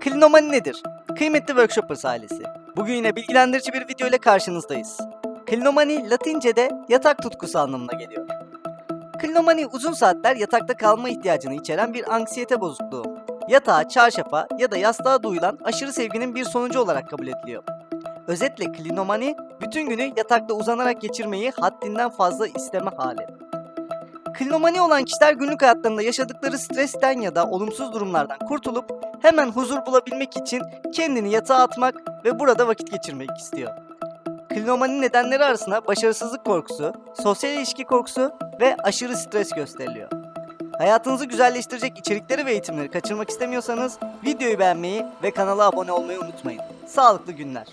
Klinomani nedir? Kıymetli Workshoppers ailesi. Bugün yine bilgilendirici bir video ile karşınızdayız. Klinomani Latince'de yatak tutkusu anlamına geliyor. Klinomani uzun saatler yatakta kalma ihtiyacını içeren bir anksiyete bozukluğu. Yatağa, çarşafa ya da yastığa duyulan aşırı sevginin bir sonucu olarak kabul ediliyor. Özetle klinomani, bütün günü yatakta uzanarak geçirmeyi haddinden fazla isteme hali. Klinomani olan kişiler günlük hayatlarında yaşadıkları stresten ya da olumsuz durumlardan kurtulup hemen huzur bulabilmek için kendini yatağa atmak ve burada vakit geçirmek istiyor. Klinomani nedenleri arasında başarısızlık korkusu, sosyal ilişki korkusu ve aşırı stres gösteriliyor. Hayatınızı güzelleştirecek içerikleri ve eğitimleri kaçırmak istemiyorsanız videoyu beğenmeyi ve kanala abone olmayı unutmayın. Sağlıklı günler.